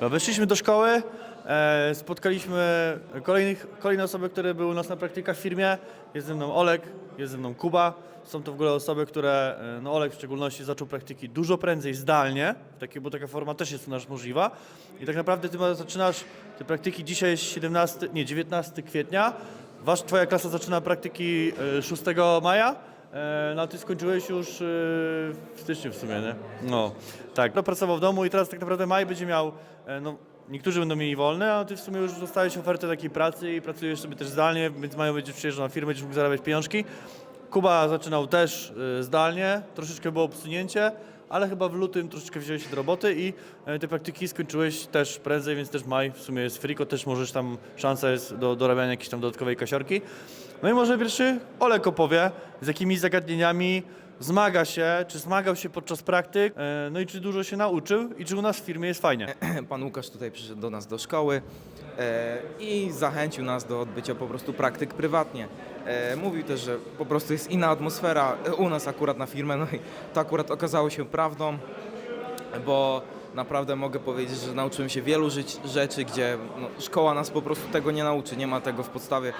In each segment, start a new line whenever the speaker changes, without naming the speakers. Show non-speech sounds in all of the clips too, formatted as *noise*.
No, Weszliśmy do szkoły, e, spotkaliśmy kolejnych, kolejne osoby, które były u nas na praktykach w firmie. Jest ze mną Olek, jest ze mną Kuba. Są to w ogóle osoby, które, e, no Olek w szczególności zaczął praktyki dużo prędzej zdalnie, takie, bo taka forma też jest u nas możliwa. I tak naprawdę ty zaczynasz te praktyki, dzisiaj jest 17, nie, 19 kwietnia. Wasz, twoja klasa zaczyna praktyki e, 6 maja. E, No a ty skończyłeś już e, w styczniu w sumie, nie? No, tak. No, pracował w domu i teraz tak naprawdę maj będzie miał, e, no niektórzy będą mieli wolne, a ty w sumie już dostałeś ofertę takiej pracy i pracujesz sobie też zdalnie, więc mają będziesz przyjeżdżał na firmę, będziesz mógł zarabiać pieniążki. Kuba zaczynał też e, zdalnie, troszeczkę było obsunięcie, ale chyba w lutym troszeczkę wziąłeś się do roboty i e, te praktyki skończyłeś też prędzej, więc też maj w sumie jest friko, też możesz tam, szansa jest do dorabiania jakiejś tam dodatkowej kasiorki. No i może pierwszy Olek opowie, z jakimi zagadnieniami zmaga się, czy zmagał się podczas praktyk, e, no i czy dużo się nauczył i czy u nas w firmie jest fajnie. *clears throat*
Pan Łukasz tutaj przyszedł do nas do szkoły e, i zachęcił nas do odbycia po prostu praktyk prywatnie. E, mówił też, że po prostu jest inna atmosfera u nas akurat na firmę, no i to akurat okazało się prawdą, bo naprawdę mogę powiedzieć, że nauczyłem się wielu rzeczy, gdzie no, szkoła nas po prostu tego nie nauczy, nie ma tego w podstawie,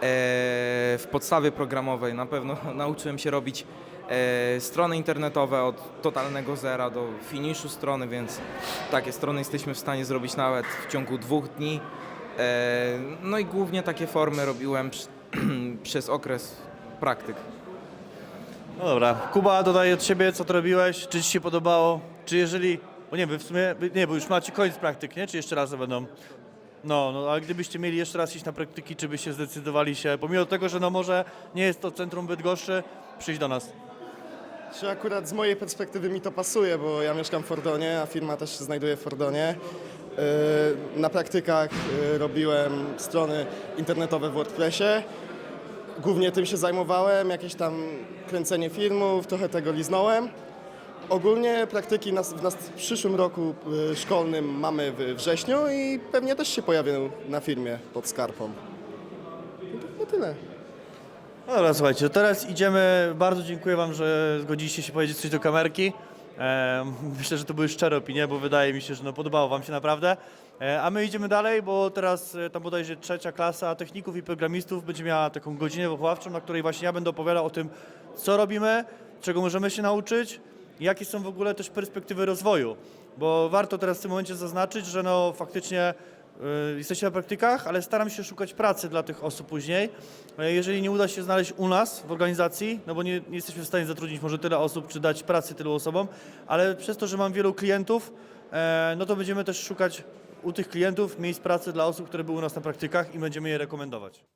w podstawie programowej. Na pewno *laughs* nauczyłem się robić e, strony internetowe od totalnego zera do finiszu strony, więc takie strony jesteśmy w stanie zrobić nawet w ciągu dwóch dni. E, no i głównie takie formy robiłem *clears throat* przez okres praktyk.
No dobra, Kuba dodaje od siebie, co to robiłeś, czy ci się podobało, czy jeżeli, bo nie, wy w sumie, nie, bo już macie koniec praktyk, nie, czy jeszcze raz będą? No, no, a gdybyście mieli jeszcze raz iść na praktyki, czy byście zdecydowali się, pomimo tego, że no może nie jest to centrum Bydgoszczy, przyjść do nas?
Czy akurat z mojej perspektywy mi to pasuje, bo ja mieszkam w Fordonie, a firma też się znajduje w Fordonie. Yy, Na praktykach yy, robiłem strony internetowe w WordPressie. Głównie tym się zajmowałem, jakieś tam kręcenie filmów, trochę tego liznąłem. Ogólnie praktyki nas, w nas w przyszłym roku yy, szkolnym mamy w wrześniu i pewnie też się pojawię na firmie pod skarpą. I to chyba tyle.
No dobra, słuchajcie, to teraz idziemy, bardzo dziękuję wam, że zgodziliście się powiedzieć coś do kamerki. E, myślę, że to były szczere opinie, bo wydaje mi się, że no, podobało wam się naprawdę. E, a my idziemy dalej, bo teraz e, tam bodajże trzecia klasa techników i programistów będzie miała taką godzinę wychowawczą, na której właśnie ja będę opowiadał o tym, co robimy, czego możemy się nauczyć jakie są w ogóle też perspektywy rozwoju. Bo warto teraz w tym momencie zaznaczyć, że no faktycznie y, jesteście na praktykach, ale staram się szukać pracy dla tych osób później. E, Jeżeli nie uda się znaleźć u nas w organizacji, no bo nie, nie jesteśmy w stanie zatrudnić może tyle osób, czy dać pracy tylu osobom, ale przez to, że mam wielu klientów, e, no to będziemy też szukać u tych klientów miejsc pracy dla osób, które były u nas na praktykach i będziemy je rekomendować.